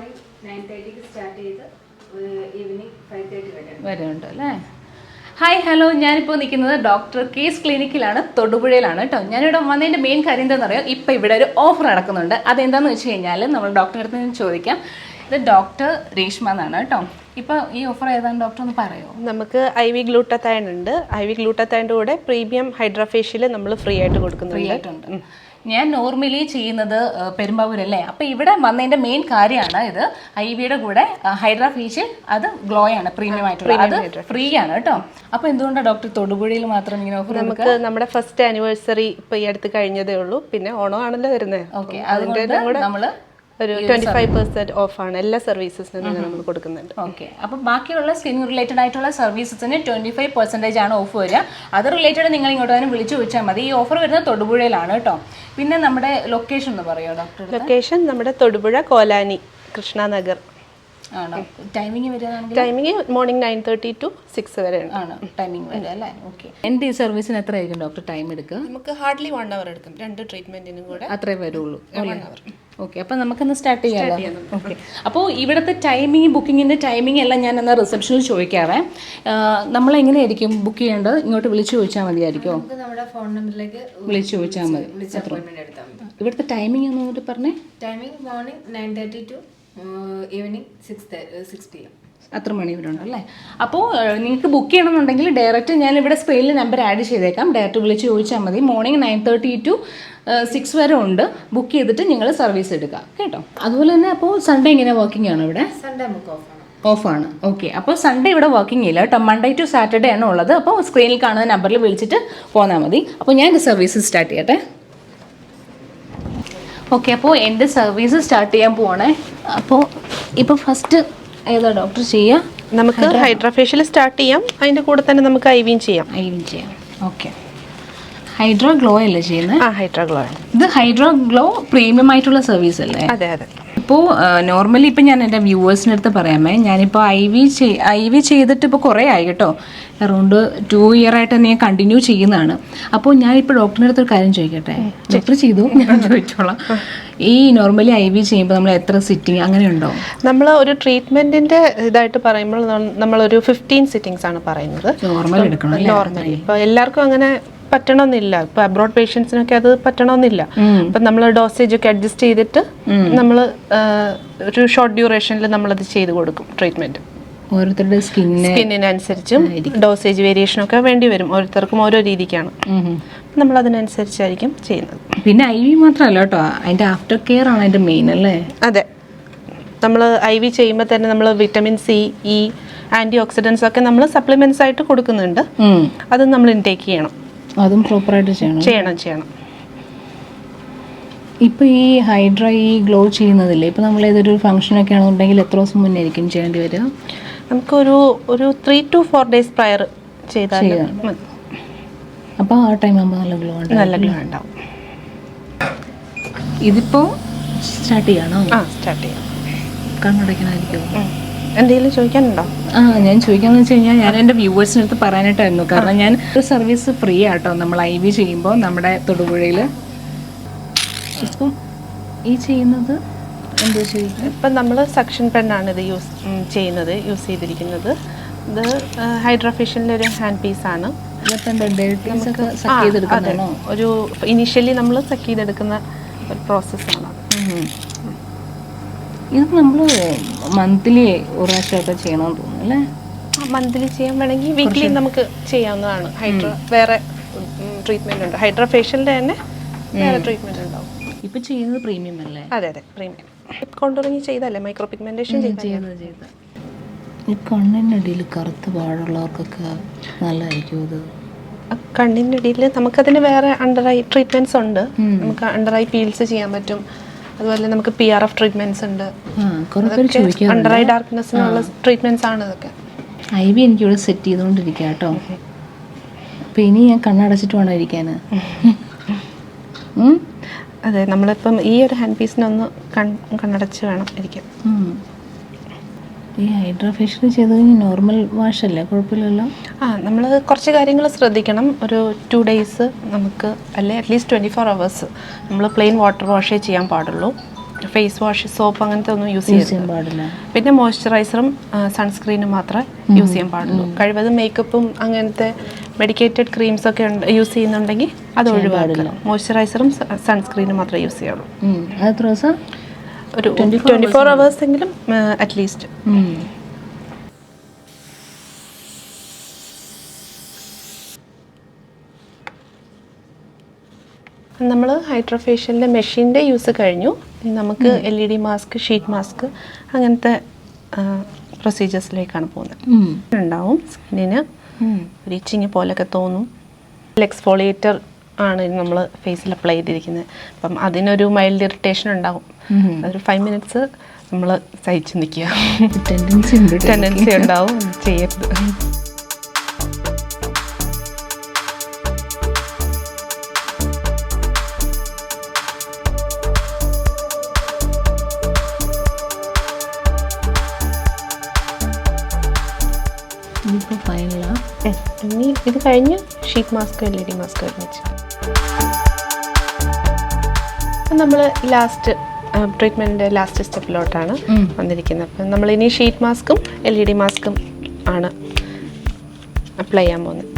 Morning nine തേർട്ടിക്ക് start ചെയ്ത് evening five thirty വരെ. അല്ലേ ഹായ് ഹലോ ഞാനിപ്പോൾ നിൽക്കുന്നത് ഡോക്ടർ കേസ് ക്ലിനിക്കിലാണ് തൊടുപുഴയിലാണ് കേട്ടോ ഞാനിവിടെ വന്നതിന്റെ മെയിൻ കാര്യം എന്താണെന്ന് അറിയാം? ഇപ്പോൾ ഇവിടെ ഒരു ഓഫർ നടക്കുന്നുണ്ട്. അതെന്താണെന്ന് വെച്ച് കഴിഞ്ഞാൽ നമ്മൾ ഡോക്ടറെ അടുത്ത് നിന്ന് ചോദിക്കാം. ഇത് ഡോക്ടർ രേഷ്മ എന്നാണ് കേട്ടോ ഇപ്പോൾ ഈ ഓഫർ ഏതാണ് ഡോക്ടർ ഒന്ന് പറയുമോ നമുക്ക് ഐ വി ഗ്ലൂട്ടത്തൈൻ ഉണ്ട്. ഐ വി ഗ്ലൂട്ടത്തൈന്റെ കൂടെ പ്രീമിയം ഹൈഡ്രാഫേഷ്യൽ നമ്മൾ ഫ്രീ ആയിട്ട് ഫ്രീ കൊടുക്കുന്നുണ്ട് ആയിട്ടുണ്ട്. ഞാൻ നോർമലി ചെയ്യുന്നത് പെരുമ്പാവൂരല്ലേ? അപ്പോൾ ഇവിടെ വന്നതിന്റെ മെയിൻ കാര്യമാണ് ഇത്. ഐ വിയുടെ കൂടെ ഹൈഡ്രാ ഫേഷ്യൽ അത് ഗ്ലോ ആണ് പ്രീമിയം ആയിട്ടുള്ള. അത് ഫ്രീ ആണ് കേട്ടോ. അപ്പോൾ എന്തുകൊണ്ടാണ് ഡോക്ടർ തൊടുപുഴയിൽ മാത്രം ഇങ്ങനെ ഓഫർ നമുക്ക് നമ്മുടെ ഫസ്റ്റ് ആനിവേഴ്സറി ഇപ്പം ഈ അടുത്ത് കഴിഞ്ഞതേ ഉള്ളൂ. പിന്നെ ഓണം ആണല്ലോ വരുന്നത് ഓക്കെ അതിന്റെ നമ്മൾ ഒരു ട്വന്റി ഫൈവ് പെർസെന്റ് ഓഫാണ് എല്ലാ സർവീസസിനും നമ്മൾ കൊടുക്കുന്നുണ്ട്. ഓക്കെ. അപ്പം ബാക്കിയുള്ള സ്കിൻ റിലേറ്റഡ് ആയിട്ടുള്ള സർവീസസിന് ട്വന്റി ഫൈവ് പെർസെന്റേജ് ആണ് ഓഫ് വരിക. അത് റിലേറ്റഡ് നിങ്ങൾ ഇങ്ങോട്ട് തന്നെ വിളിച്ചു ചോദിച്ചാൽ മതി. ഈ ഓഫർ വരുന്നത് തൊടുപുഴയിലാണ് കേട്ടോ. പിന്നെ നമ്മുടെ ലൊക്കേഷൻ ഒന്ന് പറയുമോ ഡോക്ടർ ലൊക്കേഷൻ നമ്മുടെ തൊടുപുഴ കോലാനി കൃഷ്ണനഗർ. ആണോ? ടൈമിംഗ് വരികയാണെങ്കിൽ timing morning nine thirty to six വരെ ആണ്? ടൈമിംഗ് വരിക അല്ലേ? ഓക്കെ എന്റെ ഈ സർവീസിന് എത്രയായിരിക്കും ഡോക്ടർ ടൈം എടുക്കുക? നമുക്ക് ഹാർഡ്ലി വൺ അവർ എടുക്കും. രണ്ട് ട്രീറ്റ്മെന്റിനും കൂടെ അത്രേ വരുള്ളൂ. ഓക്കെ അപ്പം നമുക്കൊന്ന് സ്റ്റാർട്ട് ചെയ്യാമല്ലോ ഓക്കെ അപ്പോൾ ഇവിടുത്തെ ടൈമിംഗ് ബുക്കിങ്ങിന്റെ ടൈമിംഗ് എല്ലാം ഞാൻ എന്നാൽ റിസപ്ഷനിൽ ചോദിക്കാവേ. നമ്മൾ എങ്ങനെയായിരിക്കും ബുക്ക് ചെയ്യേണ്ടത്? ഇങ്ങോട്ട് വിളിച്ചു ചോദിച്ചാൽ മതിയായിരിക്കുമോ നമുക്ക് നമ്മുടെ ഫോൺ നമ്പറിലേക്ക് വിളിച്ചു ചോദിച്ചാൽ മതി. ഇവിടുത്തെ ടൈമിംഗ് കൂടി പറഞ്ഞേ. Timing morning nine thirty to evening six six P M അത്ര മണിവരുണ്ട് അല്ലേ? അപ്പോൾ നിങ്ങൾക്ക് ബുക്ക് ചെയ്യണമെന്നുണ്ടെങ്കിൽ ഡയറക്റ്റ് ഞാൻ ഇവിടെ സ്ക്രീനിൽ നമ്പർ ആഡ് ചെയ്തേക്കാം. ഡയറക്റ്റ് വിളിച്ച് ചോദിച്ചാൽ മതി. Morning nine thirty to six വരെ ഉണ്ട്. ബുക്ക് ചെയ്തിട്ട് നിങ്ങൾ സർവീസ് എടുക്കുക. കേട്ടോ? അതുപോലെ തന്നെ അപ്പോൾ സൺഡേ ഇങ്ങനെ വർക്കിംഗ് ആണ് ഇവിടെ? സൺഡേ ബുക്ക് ഓഫ് ഓഫാണ് ഓക്കെ അപ്പോൾ സൺഡേ ഇവിടെ വർക്കിംഗ് ഇല്ല. കേട്ടോ? മൺഡേ ടു സാറ്റർഡേ ആണ് ഉള്ളത്. അപ്പോൾ സ്ക്രീനിൽ കാണുന്ന നമ്പറിൽ വിളിച്ചിട്ട് പോന്നാൽ മതി. അപ്പോൾ ഞാൻ എന്റെ സർവീസ് സ്റ്റാർട്ട് ചെയ്യട്ടെ. ഓക്കെ അപ്പോൾ എന്റെ സർവീസ് സ്റ്റാർട്ട് ചെയ്യാൻ പോവാണേ. അപ്പോൾ ഇപ്പോൾ ഫസ്റ്റ് ഏതാ ഡോക്ടർ ചെയ്യാം? നമുക്ക് ഹൈഡ്രാഫേഷ്യൽ സ്റ്റാർട്ട് ചെയ്യാം. അതിന്റെ കൂടെ തന്നെ നമുക്ക് ഐ വിയും ചെയ്യാം. ഐവിൻ ചെയ്യാം. ഓക്കെ. ഹൈഡ്രോ ഗ്ലോ അല്ലേ ചെയ്യുന്നത് ആ ഹൈഡ്രാഗ്ലോ ഇത് ഹൈഡ്രോ ഗ്ലോ പ്രീമിയം ആയിട്ടുള്ള സർവീസ് അല്ലേ? അതെ അതെ. ഇപ്പോൾ നോർമലി ഇപ്പം ഞാൻ എന്റെ വ്യൂവേഴ്സിന്റെ അടുത്ത് പറയാമേ ഞാനിപ്പോൾ ഐ വി ഐ വി ചെയ്തിട്ട് ഇപ്പോൾ കുറേ ആയി കേട്ടോ. അറൗണ്ട് ടു ഇയർ ആയിട്ട് തന്നെ ഞാൻ കണ്ടിന്യൂ ചെയ്യുന്നതാണ്. അപ്പോൾ ഞാനിപ്പോൾ ഡോക്ടറിന്റെ അടുത്ത് ഒരു കാര്യം ചോദിക്കട്ടെ? ഡോക്ടർ ചെയ്തു? ഞാൻ ചോദിച്ചോളാം. ഈ നോർമലി ഐ വി ചെയ്യുമ്പോൾ നമ്മൾ എത്ര സിറ്റിങ് അങ്ങനെയുണ്ടോ നമ്മൾ ഒരു ട്രീറ്റ്മെന്റിന്റെ ഇതായിട്ട് പറയുമ്പോൾ നമ്മളൊരു ഫിഫ്റ്റീൻ സിറ്റിംഗ്സ് ആണ് പറയുന്നത്. നോർമൽ എടുക്കണം നോർമലി ഇപ്പൊ എല്ലാവർക്കും അങ്ങനെ പറ്റണമെന്നില്ല ഇപ്പൊ അബ്രോഡ് പേഷ്യൻസിനൊക്കെ അത് പറ്റണമെന്നില്ല അപ്പൊ നമ്മൾ ഡോസേജ് ഒക്കെ അഡ്ജസ്റ്റ് ചെയ്തിട്ട് നമ്മൾ ഒരു ഷോർട്ട് ഡ്യൂറേഷനിൽ നമ്മളത് ചെയ്ത് കൊടുക്കും ട്രീറ്റ്മെന്റ് ഓരോരുത്തരുടെ സ്കിന്നിന് സ്കിന്നിനനുസരിച്ചും ഡോസേജ് വേരിയേഷൻ ഒക്കെ വേണ്ടി വരും. ഓരോരുത്തർക്കും ഓരോ രീതിക്കാണ്. നമ്മൾ അതിനനുസരിച്ചായിരിക്കും ചെയ്യുന്നത്. പിന്നെ ഐ വി മാത്രമല്ല കേട്ടോ. അതിന്റെ ആഫ്റ്റർ കെയർ ആണ് അതിന്റെ മെയിൻ അല്ലേ? അതെ. നമ്മൾ ഐ വി ചെയ്യുമ്പോൾ തന്നെ നമ്മൾ vitamin C E anti oxidants ഒക്കെ നമ്മൾ സപ്ലിമെന്റ്സ് ആയിട്ട് കൊടുക്കുന്നുണ്ട്. അതും നമ്മൾ ഇൻടേക്ക് ചെയ്യണം. അതും പ്രോപ്പറായിട്ട് ചെയ്യണം ചെയ്യണം ചെയ്യണം. ഇപ്പൊ ഈ ഹൈഡ്ര ഈ ഗ്ലോ ചെയ്യുന്നതില്ലേ? ഇപ്പൊ നമ്മൾ ഏതൊരു ഫംഗ്ഷനൊക്കെ ആണെന്നുണ്ടെങ്കിൽ എത്ര ദിവസം മുന്നേ ആയിരിക്കും ചെയ്യേണ്ടി വരിക? നമുക്കൊരു ഒരു three two four days prior ചെയ്താൽ അപ്പോൾ ആ ടൈം ആകുമ്പോൾ നല്ല ഗ്ലോ ഉണ്ടാവും. നല്ല ഗ്ലോ ഉണ്ടാവും. ഇതിപ്പോ സ്റ്റാർട്ട് ചെയ്യണോ? ആ സ്റ്റാർട്ട് ചെയ്യാം. കണ്ണടയ്ക്കണമായിരിക്കും. എന്തെങ്കിലും ചോദിക്കാനുണ്ടോ? ആ ഞാൻ ചോദിക്കാന്ന് വെച്ച് കഴിഞ്ഞാൽ ഞാൻ എന്റെ വ്യൂവേഴ്സിന് അടുത്ത് പറയാനായിട്ടായിരുന്നു. കാരണം ഞാൻ ഒരു സർവീസ് ഫ്രീ ആട്ടോ. നമ്മൾ ഐ വി ചെയ്യുമ്പോൾ നമ്മുടെ തൊടുപുഴയിൽ ഈ ചെയ്യുന്നത് എന്തോ ചെയ്യുന്നത്? ഇപ്പം നമ്മൾ സക്ഷൻ പെണ്ണാണ് ഇത് യൂസ് ചെയ്യുന്നത് യൂസ് ചെയ്തിരിക്കുന്നത്. ഇത് ഹൈഡ്രോഫേഷ്യലിന്റെ ഒരു ഹാൻഡ് പീസാണ് ആണ്. ഒരു ഇനീഷ്യലി നമ്മൾ സക്ക് ചെയ്തെടുക്കുന്ന ഒരു പ്രോസസ്സാണ് ഇത് നമ്മൾ മന്ത്ലി ഒരു പ്രാവശ്യമൊക്കെ ചെയ്യണമെന്ന് തോന്നുന്നു അല്ലേ? മന്ത്ലി ചെയ്യാൻ വേണമെങ്കിൽ വീക്ക്ലി നമുക്ക് ചെയ്യാവുന്നതാണ്. ഹൈഡ്ര വേറെ ട്രീറ്റ്മെന്റ് ഉണ്ട്. ഹൈഡ്ര ഫേഷ്യലിന്റെ തന്നെ വേറെ ട്രീറ്റ്മെന്റ് ഉണ്ടാവും. ഇപ്പൊ ചെയ്യുന്നത് പ്രീമിയം അല്ലേ? അതെ അതെ പ്രീമിയം കൊണ്ടുറങ്ങി ചെയ്തല്ലേ മൈക്രോ പിഗ്മെന്റേഷൻ ഈ കണ്ണിനടിയിൽ കറുത്ത പാടുള്ളവർക്കൊക്കെ നല്ലതായിരിക്കും ഇത്. കണ്ണിന്റെ ഇടയിൽ നമുക്കതിന് വേറെ അണ്ടർ ഐ ട്രീറ്റ്മെന്റ്സ് ഉണ്ട് നമുക്ക് അണ്ടർ ഐ പീൽസ് ചെയ്യാൻ പറ്റും. അതുപോലെ നമുക്ക് പി ആർ എഫ് ട്രീറ്റ്മെന്റ്സ് ഉണ്ട്. അണ്ടർ ഐ ഡാർക്ക്നെസ്സിനുള്ള ട്രീറ്റ്മെന്റ്സ് ആണ് ഇതൊക്കെ. ഐ ബി എനിക്ക് ഇവിടെ സെറ്റ് ചെയ്തുകൊണ്ടിരിക്കുക കേട്ടോ. അപ്പം ഇനി ഞാൻ കണ്ണടച്ചിട്ട് വേണം ഇരിക്കാൻ? അതെ നമ്മളിപ്പം ഈ ഒരു ഹാൻഡ് പീസിനൊന്ന് കൺ കണ്ണടച്ച് വേണം ഇരിക്കാൻ. ഈ ഹൈഡ്രാ ഫേഷ്യൽ ചെയ്ത് നോർമൽ വാഷ് അല്ലേ കുഴപ്പമില്ലല്ലോ. ആ നമ്മൾ കുറച്ച് കാര്യങ്ങൾ ശ്രദ്ധിക്കണം. ഒരു ടു ഡേയ്സ് നമുക്ക് അല്ലെ at least twenty four hours നമ്മൾ പ്ലെയിൻ വാട്ടർ വാഷേ ചെയ്യാൻ പാടുള്ളൂ. ഫേസ് വാഷ് സോപ്പ് അങ്ങനത്തെ ഒന്നും യൂസ് ചെയ്യാൻ പാടില്ല. പിന്നെ മോയ്സ്ചറൈസറും സൺസ്ക്രീനും മാത്രമേ യൂസ് ചെയ്യാൻ പാടുള്ളൂ. കഴിവതും മേക്കപ്പും അങ്ങനത്തെ മെഡിക്കേറ്റഡ് ക്രീംസ് ഒക്കെ യൂസ് ചെയ്യുന്നുണ്ടെങ്കിൽ അത് ഒഴിവാക്കില്ല മോയ്സ്ചറൈസറും സൺസ്ക്രീനും മാത്രമേ യൂസ് ചെയ്യുള്ളൂ ഒരു ട്വന്റി ഫോർ അവേഴ്സ് എങ്കിലും അറ്റ്ലീസ്റ്റ് നമ്മൾ ഹൈഡ്രോഫേഷ്യലിന്റെ മെഷീന്റെ യൂസ് കഴിഞ്ഞു. നമുക്ക് L E D mask sheet mask അങ്ങനത്തെ പ്രൊസീജിയേഴ്സിലേക്കാണ് പോകുന്നത്. ഉണ്ടാവും സ്കിന്നിന് ബ്ലീച്ചിങ് ഒരു ഇച്ചിങ് പോലൊക്കെ തോന്നും. എക്സ്ഫോളിയേറ്റർ ആണ് നമ്മൾ ഫേസിൽ അപ്ലൈ ചെയ്തിരിക്കുന്നത് അപ്പം അതിനൊരു മൈൽഡ് ഇറിറ്റേഷൻ ഉണ്ടാവും. അതൊരു ഫൈവ് മിനിറ്റ്സ് നമ്മൾ സഹിച്ചു നിൽക്കുക ടെൻഡൻസി ഉണ്ട് ടെൻഡൻസി ഉണ്ടാവും. ചെയ്യരുത്. ഇനി ഇത് കഴിഞ്ഞ് sheet mask L E D mask ഒരുമിച്ച് നമ്മൾ ലാസ്റ്റ് ട്രീറ്റ്മെന്റിന്റെ ലാസ്റ്റ് സ്റ്റെപ്പിലോട്ടാണ്. വന്നിരിക്കുന്നത് അപ്പം നമ്മൾ ഇനി ഷീറ്റ് മാസ്കും എൽ ഇ ഡി മാസ്കും ആണ് അപ്ലൈ ചെയ്യാൻ പോകുന്നത്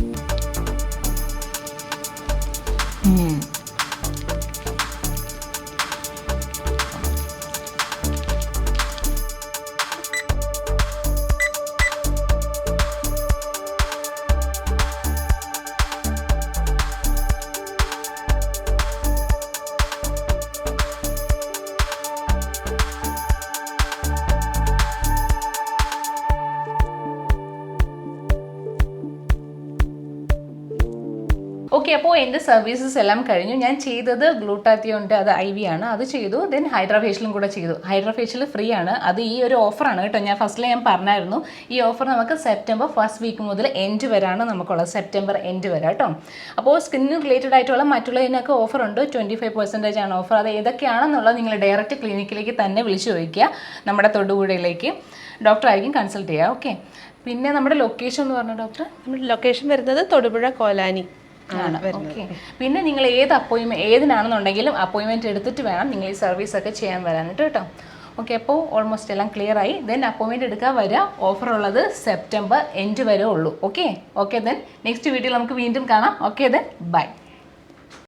അപ്പോൾ എന്റെ സർവീസസ് എല്ലാം കഴിഞ്ഞു. ഞാൻ ചെയ്തത് ഗ്ലൂട്ടാത്തിയോണ്ട് അത് ഐ വി ആണ്. അത് ചെയ്തു. ദെൻ ഹൈഡ്രാഫേഷ്യലും കൂടെ ചെയ്തു. ഹൈഡ്രാഫേഷ്യൽ ഫ്രീ ആണ്. അത് ഈ ഒരു ഓഫറാണ് കേട്ടോ. ഞാൻ ഫസ്റ്റിൽ ഞാൻ പറഞ്ഞായിരുന്നു. ഈ ഓഫർ നമുക്ക് സെപ്റ്റംബർ ഫസ്റ്റ് വീക്ക് മുതൽ എൻഡ് വരെയാണ് നമുക്കുള്ളത്. സെപ്റ്റംബർ എൻഡ് വരെ കേട്ടോ. അപ്പോൾ സ്കിന്നിന് റിലേറ്റഡ് ആയിട്ടുള്ള മറ്റുള്ളതിനൊക്കെ ഓഫർ ഉണ്ട്. ട്വന്റി ഫൈവ് പെർസെന്റേജ് ആണ് ഓഫർ അത് ഏതൊക്കെയാണെന്നുള്ളത് നിങ്ങൾ ഡയറക്റ്റ് ക്ലിനിക്കിലേക്ക് തന്നെ വിളിച്ചു ചോദിക്കുക. നമ്മുടെ തൊടുപുഴയിലേക്ക്. ഡോക്ടറായിരിക്കും കൺസൾട്ട് ചെയ്യുക. ഓക്കെ പിന്നെ നമ്മുടെ ലൊക്കേഷൻ എന്ന് പറഞ്ഞ ഡോക്ടർ നമ്മുടെ ലൊക്കേഷൻ വരുന്നത് തൊടുപുഴ കോലാനി. ആണ് ഓക്കെ. പിന്നെ നിങ്ങൾ ഏത് അപ്പോയിൻമെന്റ് ഏതിനാണെന്നുണ്ടെങ്കിലും അപ്പോയിൻമെന്റ് എടുത്തിട്ട് വേണം നിങ്ങൾ ഈ സർവീസ് ഒക്കെ ചെയ്യാൻ വരാനായിട്ട് കേട്ടോ ഓക്കെ അപ്പോൾ ഓൾമോസ്റ്റ് എല്ലാം ക്ലിയർ ആയി. ദെൻ അപ്പോയിൻമെന്റ് എടുക്കാൻ വരിക ഓഫർ ഉള്ളത് സെപ്റ്റംബർ എൻഡ് വരെ ഉള്ളൂ. ഓക്കെ? ഓക്കെ ദെൻ നെക്സ്റ്റ് വീഡിയോയിൽ നമുക്ക് വീണ്ടും കാണാം. Okay then bye